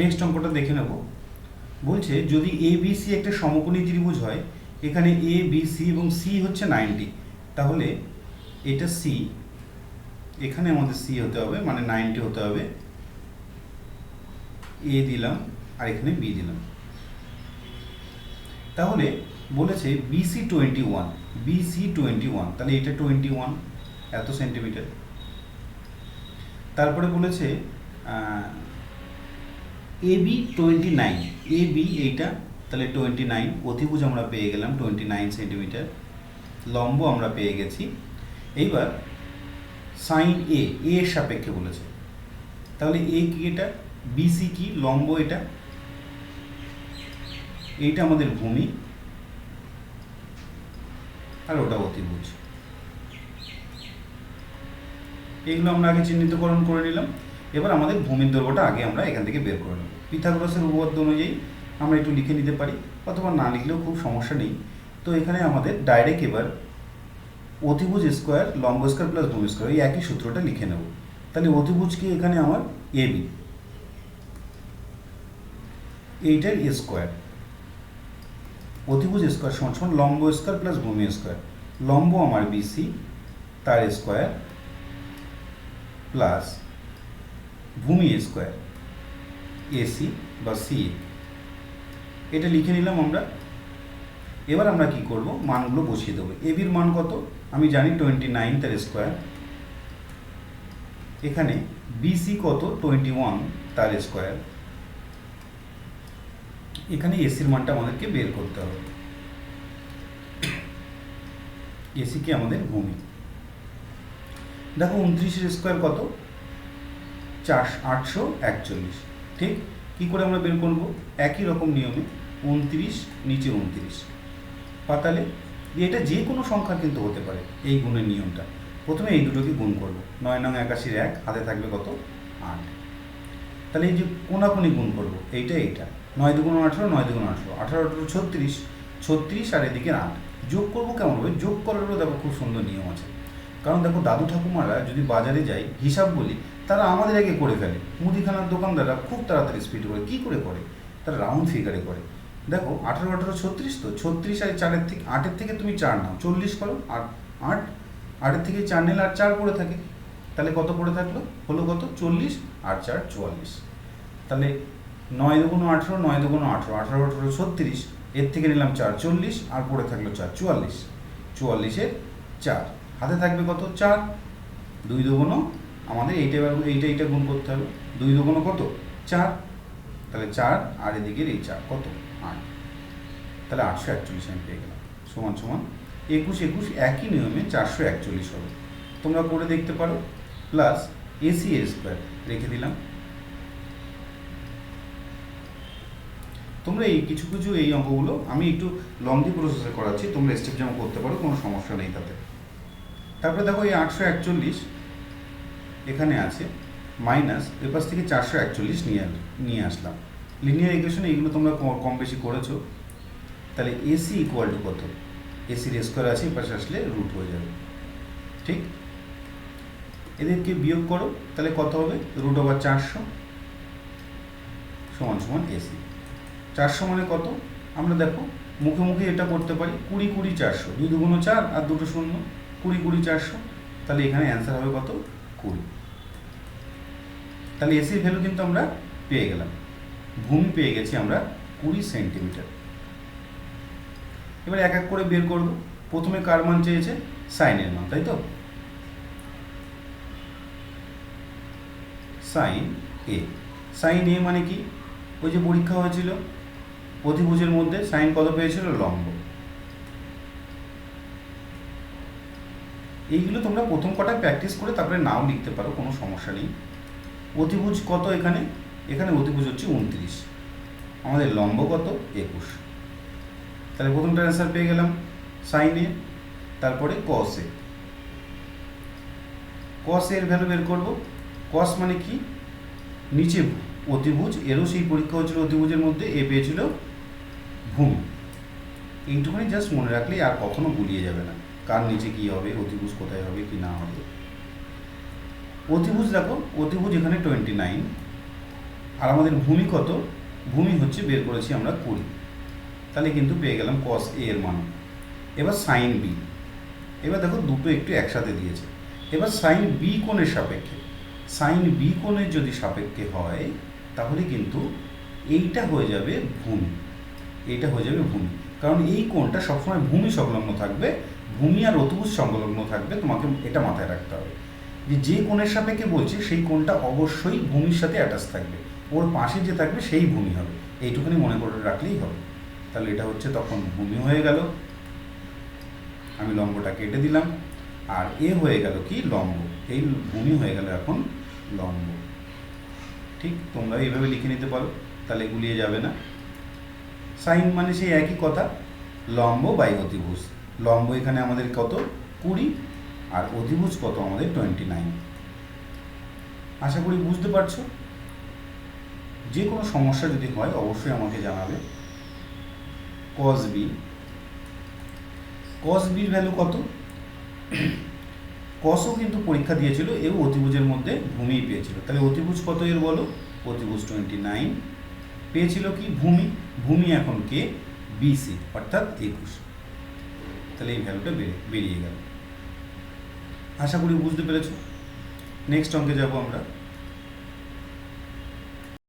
Next অঙ্কটা দেখে নেব। বলছে, যদি এ বি সি একটা সমকোণী ত্রিভুজ হয়, এখানে এ বি সি এবং সি হচ্ছে নাইনটি তাহলে এটা সি এখানে আমাদের সি হতে হবে মানে নাইনটি হতে হবে। এ দিলাম, আর এখানে বি দিলাম। তাহলে বলেছে BC twenty one BC twenty one তাহলে এটা টোয়েন্টি ওয়ান এত সেন্টিমিটার তারপরে বলেছে A B twenty nine A B এইটা, তাহলে টোয়েন্টি নাইন অতিভুজ আমরা পেয়ে গেলাম টোয়েন্টি নাইন সেন্টিমিটার লম্ব আমরা পেয়ে গেছি। এইবার সাইন এ এর সাপেক্ষে বলেছে। তাহলে এ কি এটা? বিসি কি? লম্ব এটা? এইটা আমাদের ভূমি। আর ওটা অতিভুজ। এগুলো আমরা আগে চিহ্নিতকরণ করে নিলাম। এবার আমাদের ভূমির দৈর্ঘ্যটা আগে আমরা এখান থেকে বের করে নেব। পিথাগোরাসের উপপাদ্য অনুযায়ী আমরা একটু লিখে নিতে পারি, অথবা না লিখলেও খুব সমস্যা নেই। তো এখানে আমাদের ডাইরেক্ট এবার অতিভুজ স্কোয়ার লম্ব স্কোয়ার প্লাস ভূমি স্কোয়ার এই একই সূত্রটা লিখে নেব। তাহলে অতিভুজ কি এখানে আমার? এ বি এইটার স্কোয়ার অতিভুজ স্কোয়ার সমান সমান লম্ব স্কোয়ার প্লাস ভূমি স্কোয়ার লম্ব আমার বিসি তার স্কোয়ার প্লাস ভূমি স্কোয়ার এসি বা সি এটা লিখে নিলাম আমরা। এবার আমরা কি করব? মানগুলো বসিয়ে দেবো। এবির মান কত? আমি জানি টোয়েন্টি নাইন তার স্কোয়ার এখানে বিসি কত? টোয়েন্টি ওয়ান তার স্কোয়ার এখানে এসির মানটা আমাদেরকে বের করতে হবে। এসি কি আমাদের ভূমি? দেখো, উনত্রিশের স্কোয়ার কত? চার আটশো, একচল্লিশ। ঠিক? কি করে আমরা বের করব? একই রকম নিয়মে উনত্রিশ, নিচে উনত্রিশ। পাতালে? এটা যে কোনো সংখ্যা কিন্তু হতে পারে এই গুণের নিয়মটা। প্রথমে এই দুটোকে গুণ করব। নয় নং একাশির এক, হাতে থাকবে কত? আট। তাহলে এই যে কোনাকুনি গুণ করব, এইটা এইটা। নয় দুগুণ আঠেরো, নয় দুগুণ আঠেরো। আঠারো, আঠেরো, ছত্রিশ। ছত্রিশ আর এদিকে আট। যোগ করব কেমন হবে যোগ করারও দেখো খুব সুন্দর নিয়ম আছে। কারণ দেখো দাদু ঠাকুমারা যদি বাজারে যাই, হিসাব বলি তারা আমাদের আগে করে ফেলে। মুদিখানার দোকানদাররা খুব তাড়াতাড়ি স্পিড করে, কী করে করে? তারা রাউন্ড ফিগারে করে। দেখো, আঠারো আঠারো, ছত্রিশ তো? ছত্রিশ আর চারের থেকে, আটের থেকে তুমি চার নাও। চল্লিশ করো, আর আট, আটের থেকে চার নিলে আর চার পড়ে থাকে। তাহলে কত পড়ে থাকল? হলো কত? চল্লিশ আর চার, চুয়াল্লিশ। তাহলে নয় দুগুণ আঠেরো, নয় দুগুণ আঠেরো, আঠারো, আঠেরো, ছত্রিশ, এর থেকে নিলাম চার, চল্লিশ, আর পড়ে থাকল চার, চুয়াল্লিশ। চুয়াল্লিশের চার। হাতে থাকবে কত? চার। দুই দুগুণও আমাদের এইটা এবার এইটা এইটা গুণ করতে হবে। দুই দুগুণও কত? চার। তাহলে চার আর এদিকের এই চার কত? আট। তাহলে আটশো একচল্লিশ আমি পেয়ে গেলাম। সমান সমান একুশ একুশ একই নিয়মে চারশো একচল্লিশ হবে। তোমরা করে দেখতে পারো। প্লাস এসি স্কোয়ার রেখে দিলাম। তোমরা এই কিছু কিছু এই অঙ্কগুলো আমি একটু লম্বি প্রসেসে করাচ্ছি। তোমরা স্টেপ যেমন করতে পারো, কোনো সমস্যা নেই তাতে। তারপরে দেখো এই আটশো একচল্লিশ এখানে আছে মাইনাস এ পাশ থেকে চারশো একচল্লিশ নিয়ে নিয়ে আসলাম। লিনিয়ার ইকুয়েশন এইগুলো তোমরা কম বেশি করেছ। তাহলে এসি ইকুয়াল টু কত? এসির স্কোয়ার আছে এপাশে আসলে রুট হয়ে যাবে। ঠিক? এদেরকে বিয়োগ করো, তাহলে কত হবে? রুট ওভার চারশো সমান সমান এসি চারশো মানে কত? আমরা দেখো, মুখে মুখে এটা করতে পারি, কুড়ি কুড়ি চারশো। দুই দুগুণ চার আর দুটো শূন্য, কুড়ি কুড়ি চারশো। তাহলে এখানে অ্যান্সার হবে কত? কুড়ি। তাহলে এসির ভ্যালু কিন্তু আমরা পেয়ে গেলাম। ভূমি পেয়ে গেছি আমরা কুড়ি সেন্টিমিটার এবার এক এক করে বের করব। প্রথমে কার মান চেয়েছে? সাইনের মান, তাই তো? সাইন এ সাইন এ মানে কি? ওই যে পরীক্ষা হয়েছিল, অধিভুজের মধ্যে সাইন কত পেয়েছিল? লম্ব। এইগুলো তোমরা প্রথম কটা প্র্যাকটিস করে তারপরে নাও লিখতে পারো, কোনো সমস্যা নেই। অতিভুজ কত এখানে? এখানে অতিভুজ হচ্ছে উনত্রিশ। আমাদের লম্ব কত? একুশ। তাহলে প্রথমটা অ্যান্সার পেয়ে গেলাম সাইনে তারপরে কসে কস এর ভ্যালু বের করব। কস মানে কি? নিচে অতিভুজ, এরও সেই পরীক্ষা হচ্ছিল অতিভুজের মধ্যে এ পেয়েছিল ভূমি। এইটুকুনি জাস্ট মনে রাখলেই আর কখনো গুলিয়ে যাবে না। কার নিচে কি হবে, অতিভুজ কোথায় হবে, কি না হবে। অতিভুজ দেখো, অতিভুজ এখানে টোয়েন্টি নাইন আর আমাদের ভূমি কত? ভূমি হচ্ছে বের করেছি আমরা কুড়ি। তাহলে কিন্তু পেয়ে গেলাম কস এ এর মান। এবার সাইন বি এবার দেখো দুটো একটু একসাথে দিয়েছে। এবার সাইন বি কোণের সাপেক্ষে। সাইন বি কোণের যদি সাপেক্ষে হয়, তাহলে কিন্তু এইটা হয়ে যাবে ভূমি। এইটা হয়ে যাবে ভূমি। কারণ এই কোণটা সবসময় ভূমি সংলগ্ন থাকবে। ভূমি আর অতুভুজ সংলগ্ন থাকবে, তোমাকে এটা মাথায় রাখতে হবে। যে যে কোণের সাপেক্ষে বলছি, সেই কোণটা অবশ্যই ভূমির সাথে অ্যাটাচ থাকবে। ওর পাশে যে থাকবে, সেই ভূমি হবে। এইটুখানি মনে করে রাখলেই হবে। তাহলে এটা হচ্ছে তখন ভূমি হয়ে গেল। আমি লম্বটা কেটে দিলাম। আর এ হয়ে গেল কি? লম্ব। এই ভূমি হয়ে গেল এখন লম্ব। ঠিক তোমরা এইভাবে লিখে নিতে পারো। তাহলে গুলিয়ে যাবে না। সাইন মানে সেই একই কথা। লম্ব বাই অতিভুজ। লম্ব এখানে আমাদের কত? কুড়ি। আর অতিভুজ কত আমাদের? টোয়েন্টি নাইন আশা করি বুঝতে পারছ? যে কোনো সমস্যা যদি হয়, অবশ্যই আমাকে জানাবে। কস বি কস বির ভ্যালু কত? কসও কিন্তু পরীক্ষা দিয়েছিল, এও অতিভুজের মধ্যে ভূমি পেয়েছিল। তাহলে অতিভুজ কত এর বলো? অতিভুজ টোয়েন্টি নাইন পেয়েছিল কি? ভূমি। ভূমি এখন কে? বিসি অর্থাৎ একুশ। তাহলে এই ভ্যালুটা বেরিয়ে গেল। আশা করি বুঝতে পেরেছ। নেক্সট অঙ্কে যাব আমরা।